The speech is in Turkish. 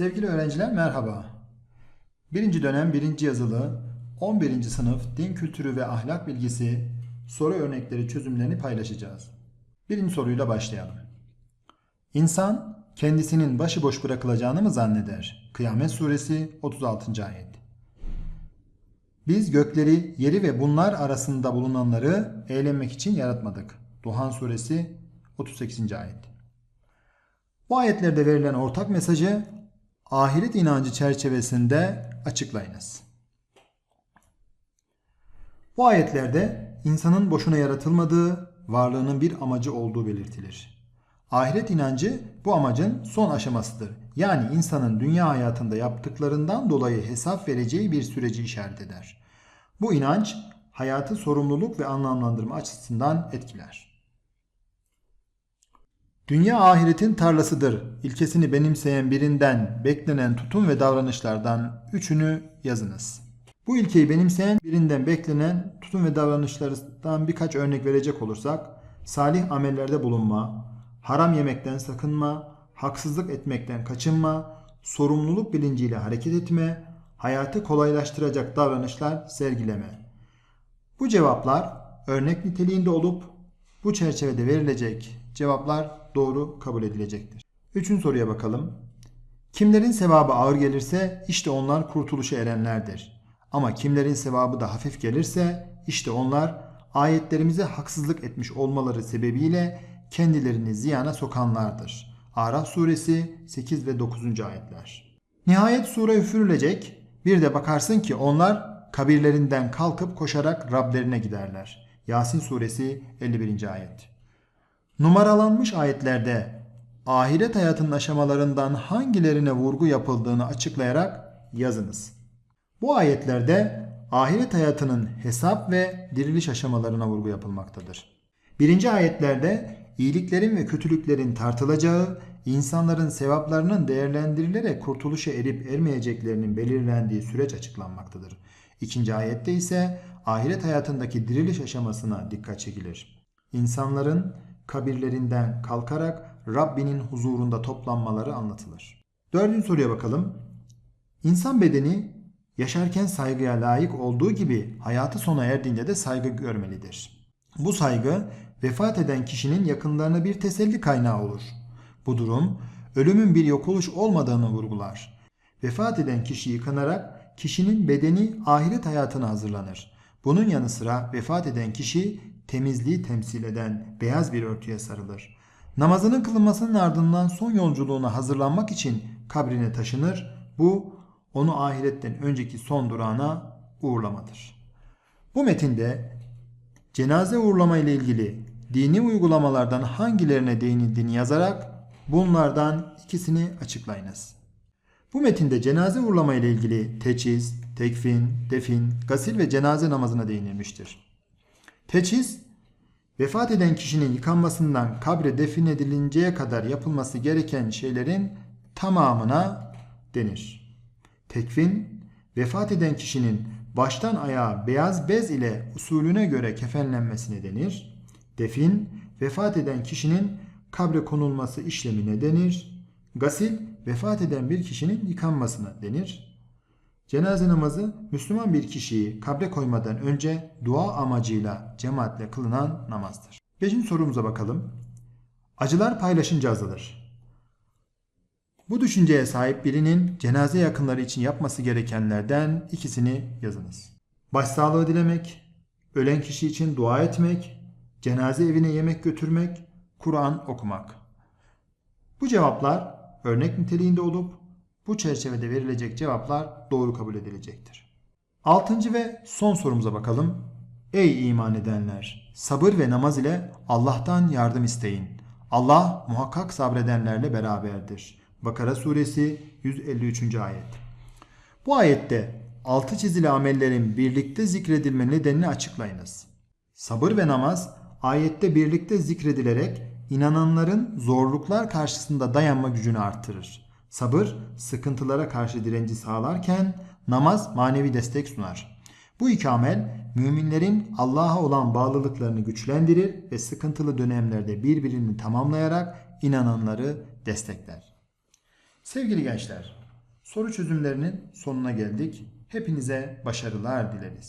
Sevgili öğrenciler merhaba. Birinci dönem birinci yazılı 11. sınıf din kültürü ve ahlak bilgisi soru örnekleri çözümlerini paylaşacağız. Birinci soruyla başlayalım. İnsan kendisinin başıboş bırakılacağını mı zanneder? Kıyamet suresi 36. ayet. Biz gökleri, yeri ve bunlar arasında bulunanları eğlenmek için yaratmadık. Duhan suresi 38. ayet. Bu ayetlerde verilen ortak mesajı ahiret inancı çerçevesinde açıklayınız. Bu ayetlerde insanın boşuna yaratılmadığı, varlığının bir amacı olduğu belirtilir. Ahiret inancı bu amacın son aşamasıdır. Yani insanın dünya hayatında yaptıklarından dolayı hesap vereceği bir süreci işaret eder. Bu inanç hayatı sorumluluk ve anlamlandırma açısından etkiler. Dünya ahiretin tarlasıdır. İlkesini benimseyen birinden beklenen tutum ve davranışlardan üçünü yazınız. Bu ilkeyi benimseyen birinden beklenen tutum ve davranışlardan birkaç örnek verecek olursak, salih amellerde bulunma, haram yemekten sakınma, haksızlık etmekten kaçınma, sorumluluk bilinciyle hareket etme, hayatı kolaylaştıracak davranışlar sergileme. Bu cevaplar örnek niteliğinde olup bu çerçevede verilecek cevaplar doğru kabul edilecektir. Üçüncü soruya bakalım. Kimlerin sevabı ağır gelirse işte onlar kurtuluşa erenlerdir. Ama kimlerin sevabı da hafif gelirse işte onlar ayetlerimize haksızlık etmiş olmaları sebebiyle kendilerini ziyana sokanlardır. Araf suresi 8 ve 9. ayetler. Nihayet sure üfürülecek. Bir de bakarsın ki onlar kabirlerinden kalkıp koşarak Rablerine giderler. Yasin suresi 51. ayet. Numaralanmış ayetlerde ahiret hayatının aşamalarından hangilerine vurgu yapıldığını açıklayarak yazınız. Bu ayetlerde ahiret hayatının hesap ve diriliş aşamalarına vurgu yapılmaktadır. Birinci ayetlerde iyiliklerin ve kötülüklerin tartılacağı, insanların sevaplarının değerlendirilerek kurtuluşa erip ermeyeceklerinin belirlendiği süreç açıklanmaktadır. İkinci ayette ise ahiret hayatındaki diriliş aşamasına dikkat çekilir. İnsanların kabirlerinden kalkarak Rabbinin huzurunda toplanmaları anlatılır. Dördüncü soruya bakalım. İnsan bedeni yaşarken saygıya layık olduğu gibi hayatı sona erdiğinde de saygı görmelidir. Bu saygı vefat eden kişinin yakınlarına bir teselli kaynağı olur. Bu durum ölümün bir yok oluş olmadığını vurgular. Vefat eden kişi yıkanarak kişinin bedeni ahiret hayatına hazırlanır. Bunun yanı sıra vefat eden kişi temizliği temsil eden beyaz bir örtüye sarılır. Namazının kılınmasının ardından son yolculuğuna hazırlanmak için kabrine taşınır. Bu onu ahiretten önceki son durağına uğurlamadır. Bu metinde cenaze uğurlama ile ilgili dini uygulamalardan hangilerine değinildiğini yazarak bunlardan ikisini açıklayınız. Bu metinde cenaze uğurlama ile ilgili teçhiz, tekfin, defin, gasil ve cenaze namazına değinilmiştir. Teçhiz, vefat eden kişinin yıkanmasından kabre defnedilinceye kadar yapılması gereken şeylerin tamamına denir. Tekfin, vefat eden kişinin baştan ayağa beyaz bez ile usulüne göre kefenlenmesine denir. Defin, vefat eden kişinin kabre konulması işlemine denir. Gasil, vefat eden bir kişinin yıkanmasına denir. Cenaze namazı Müslüman bir kişiyi kabre koymadan önce dua amacıyla cemaatle kılınan namazdır. Beşinci sorumuza bakalım. Acılar paylaşınca azalır. Bu düşünceye sahip birinin cenaze yakınları için yapması gerekenlerden ikisini yazınız. Başsağlığı dilemek, ölen kişi için dua etmek, cenaze evine yemek götürmek, Kur'an okumak. Bu cevaplar örnek niteliğinde olup bu çerçevede verilecek cevaplar doğru kabul edilecektir. Altıncı ve son sorumuza bakalım. Ey iman edenler! Sabır ve namaz ile Allah'tan yardım isteyin. Allah muhakkak sabredenlerle beraberdir. Bakara suresi 153. ayet. Bu ayette altı çizili amellerin birlikte zikredilme nedenini açıklayınız. Sabır ve namaz ayette birlikte zikredilerek inananların zorluklar karşısında dayanma gücünü artırır. Sabır sıkıntılara karşı direnci sağlarken namaz manevi destek sunar. Bu iki amel müminlerin Allah'a olan bağlılıklarını güçlendirir ve sıkıntılı dönemlerde birbirini tamamlayarak inananları destekler. Sevgili gençler, Soru çözümlerinin sonuna geldik. Hepinize başarılar dileriz.